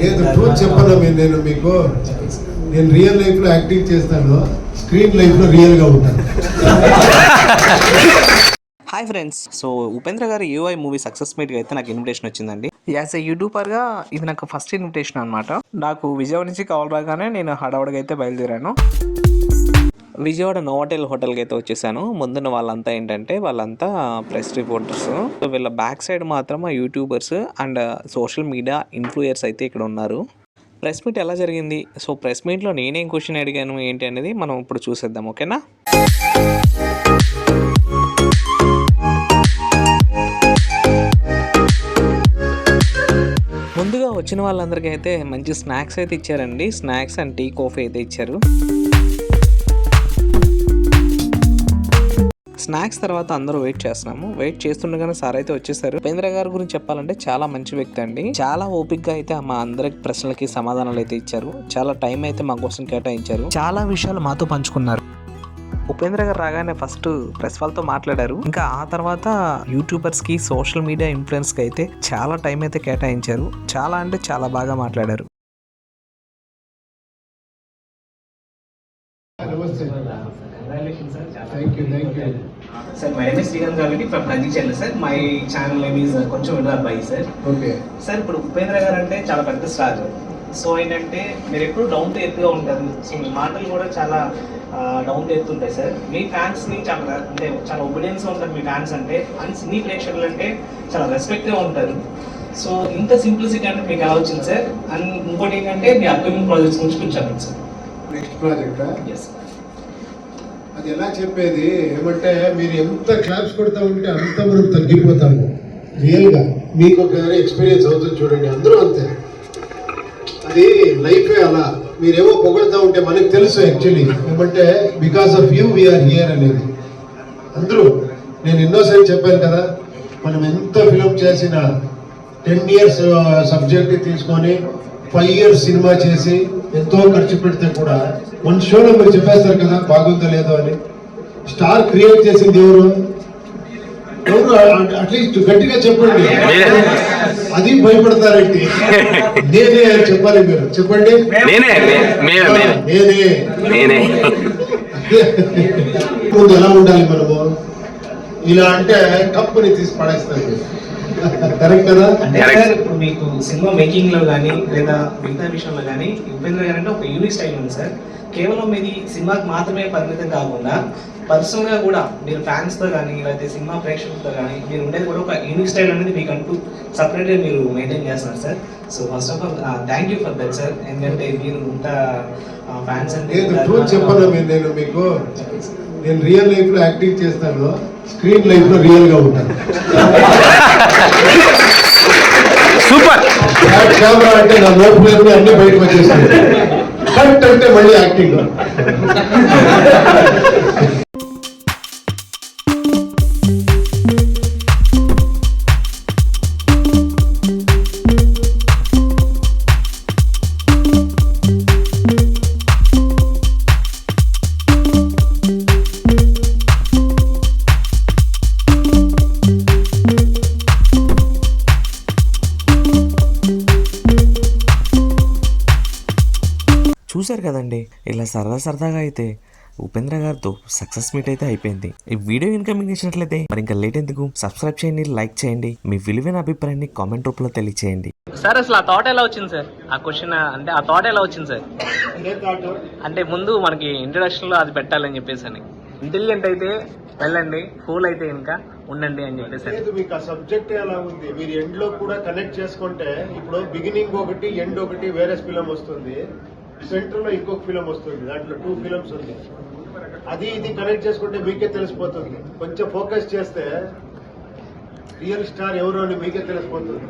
లేదు ట్రూత్ చెప్పను నేను మీకు నేను రియల్ లైఫ్లో యాక్టింగ్ చేస్తాను స్క్రీన్ లైఫ్లో రియల్గా ఉంటాను. Hi friends. సో ఉపేంద్ర గారి యూఐ మూవీ సక్సెస్ మీట్గా అయితే నాకు ఇన్విటేషన్ వచ్చిందండి. యాజ్ ఎ యూట్యూబర్గా ఇది నాకు ఫస్ట్ ఇన్విటేషన్ అనమాట నాకు విజయవాడ నుంచి కాల్ రాగానే నేను హడావుడిగా అయితే బయలుదేరాను. విజయవాడ నోవాటెల్ హోటల్కి అయితే వచ్చేసాను. ముందున్న వాళ్ళంతా ఏంటంటే వాళ్ళంతా ప్రెస్ రిపోర్టర్స్. సో వీళ్ళ బ్యాక్ సైడ్ మాత్రం YouTubers and social media influencers అయితే ఇక్కడ ఉన్నారు. ప్రెస్ మీట్ ఎలా జరిగింది? సో ప్రెస్ మీట్లో నేనేం క్వశ్చన్ అడిగాను ఏంటి అనేది మనం ఇప్పుడు చూసేద్దాం ఓకేనా? ముందుగా వచ్చిన వాళ్ళందరికీ అయితే మంచి స్నాక్స్ అయితే ఇచ్చారండి. స్నాక్స్ అండ్ టీ కాఫీ అయితే ఇచ్చారు. స్నాక్స్ తర్వాత అందరూ వెయిట్ చేస్తున్నాము. వెయిట్ చేస్తుండగానే సార్ అయితే వచ్చేసారు. ఉపేంద్ర గారి గురించి చెప్పాలంటే చాలా మంచి వ్యక్తి అండి. చాలా ఓపిక్గా అయితే మా అందరి ప్రశ్నలకి సమాధానాలు అయితే ఇచ్చారు. చాలా టైం అయితే మా కోసం కేటాయించారు. చాలా విషయాలు మాతో పంచుకున్నారు. ఉపేంద్ర గారు రాగానే ఫస్ట్ ప్రెస్ వాళ్ళతో మాట్లాడారు. ఇంకా ఆ తర్వాత యూట్యూబర్స్కి సోషల్ మీడియా ఇన్ఫ్లుయెన్స్కి అయితే చాలా టైం అయితే కేటాయించారు. చాలా అంటే చాలా బాగా మాట్లాడారు. నమస్తే. Thank you thank you sir my name Srikanth గారికి ఫ్రమ్ రంజీ చెల్లి sir my channel name is కొంచెం వినర్ అబ్బాయి సార్ ఓకే సార్ ఇప్పుడు ఉపేంద్ర గారు అంటే చాలా పెద్ద స్టార్ సో ఏంటంటే మీరు ఎప్పుడు డౌన్ టు ఎత్తుగా ఉంటారు. సో మీ మాటలు కూడా చాలా డౌన్ టు ఎత్తు ఉంటాయి సార్ మీ ఫ్యాన్స్ని చాలా అంటే చాలా ఒబీడియన్స్ ఉంటారు మీ ఫ్యాన్స్ అంటే. అండ్ సినీ ప్రేక్షకులు అంటే చాలా రెస్పెక్ట్గా ఉంటారు. సో ఇంత సింప్లిసిటీ అంటే మీకు ఎలా వచ్చింది సార్ అండ్ ఇంకోటి ఏంటంటే మీ అప్కమింగ్ ప్రాజెక్ట్స్ గురించి కొంచెం చెప్పండి సార్ నెక్స్ట్ ప్రాజెక్ట్ ఎస్ అది ఎలా చెప్పేది? ఏమంటే మీరు ఎంత క్లాప్స్ కొడతా ఉంటే అంత మనం తగ్గిపోతాము. రియల్గా మీకు ఒకసారి ఎక్స్పీరియన్స్ అవుతుంది చూడండి అందరూ అంతే. అది లైఫే అలా. మీరేమో పొగడుతూ ఉంటే మనకు తెలుసు యాక్చువల్లీ ఏమంటే because of you we're here అనేది. అందరూ నేను ఎన్నోసార్లు చెప్పాను కదా మనం ఎంత ఫిలిం చేసినా టెన్ ఇయర్స్ సబ్జెక్ట్ తీసుకొని ఫైవ్ ఇయర్స్ సినిమా చేసి ఎంతో ఖర్చు పెడితే కూడా వన్ షోలో మీరు చెప్పేస్తారు కదా బాగుందో లేదో అని. స్టార్ క్రియేట్ చేసింది ఎవరు? ఎవరు? అట్లీస్ట్ గట్టిగా చెప్పండి. అది భయపడతారండి నేనే అని చెప్పాలి మీరు. చెప్పండి. నేనే ముందు ఎలా ఉండాలి మనము? ఇలా అంటే కప్పుని తీసి పడేస్తాను కరెక్ట్ కదా? ఇప్పుడు మీకు సినిమా మేకింగ్లో కానీ లేదా మిగతా విషయంలో కానీ ఉపేంద్ర గారు అంటే ఒక యూనిక్ స్టైల్ ఉంది సార్. కేవలం మీది సినిమాకి మాత్రమే పరిమితం కాకుండా పర్సనల్గా కూడా మీరు ఫ్యాన్స్తో కానీ లేకపోతే సినిమా ప్రేక్షకులతో కానీ మీరు ఉండేది కూడా ఒక యూనిక్ స్టైల్ అనేది మీకు అంటూ సపరేట్గా మీరు మెయింటైన్ చేస్తున్నారు sir so first of all thank you for that sir ఎందుకంటే మీరు ఇంత ఫ్యాన్స్ చెప్పను మీరు నేను మీకు నేను రియల్ లైఫ్లో యాక్టింగ్ చేస్తాను స్క్రీన్ లైఫ్లో రియల్గా ఉంటాను. సూపర్ కెమెరా అంటే నా నోట్ పేరు అన్ని బయటకు వచ్చేస్తాయి. కరెక్ట్ అంటే మళ్ళీ యాక్టింగ్ చూశారు కదండి. ఇలా సరదా సరదాగా అయితే ఉపేంద్ర గారితో సక్సెస్ మీట్ అయితే అయిపోయింది. ఈ వీడియో కనుక మీకు నచ్చినట్లయితే మరి ఇంకా లేట్ ఎందుకు? సబ్స్క్రైబ్ చేయండి లైక్ చేయండి మీ విలువైన అభిప్రాయాన్ని కామెంట్ రూపంలో తెలియచేయండి. సార్ అసలు ఆ థాట్ ఎలా వచ్చింది సార్? ఆ క్వశ్చన్ అంటే ఆ థాట్ ఎలా వచ్చింది సార్? అంటే ముందు మనకి ఇంట్రడక్షన్లో అది పెట్టాలని చెప్పేసి అని. ఇంటెలిజెంట్ అయితే వెళ్ళండి ఫూల్ అయితే ఇంకా ఉండండి అని చెప్పేసి మీకు ఆ సబ్జెక్ట్ ఎలా ఉంది? మీరు ఎండ్లో కూడా కనెక్ట్ చేసుకుంటే ఇప్పుడు బిగినింగ్ ఒకటి ఎండ్ ఒకటి వేరే ఫిలం వస్తుంది. సెంటర్లో ఇంకొక ఫిలం వస్తుంది దాంట్లో టూ ఫిలమ్స్ ఉంది. అది ఇది కనెక్ట్ చేసుకుంటే మీకే తెలిసిపోతుంది. కొంచెం ఫోకస్ చేస్తే రియల్ స్టార్ ఎవరు అని మీకే తెలిసిపోతుంది.